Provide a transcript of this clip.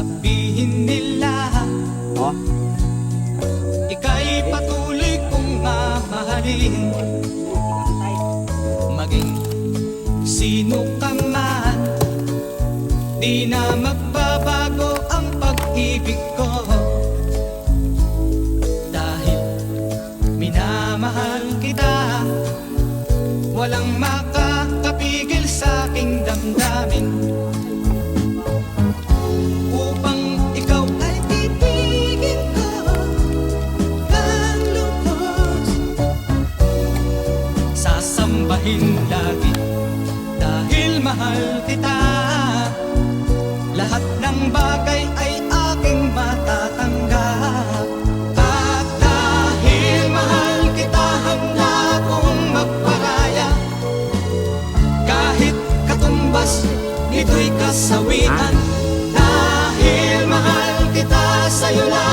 sasabihin nila oh. Ika'y patuloy kong mamahalin Maging sino ka man Di na magbabago ang pag-ibig ko Sasambahin lagi. Dahil mahal kita. Lahat ng bagay ay aking matatanggap. At dahil mahal kita handa kong magparaya Kahit katumbas nito'y kasawian. Dahil mahal kita sa'yo lang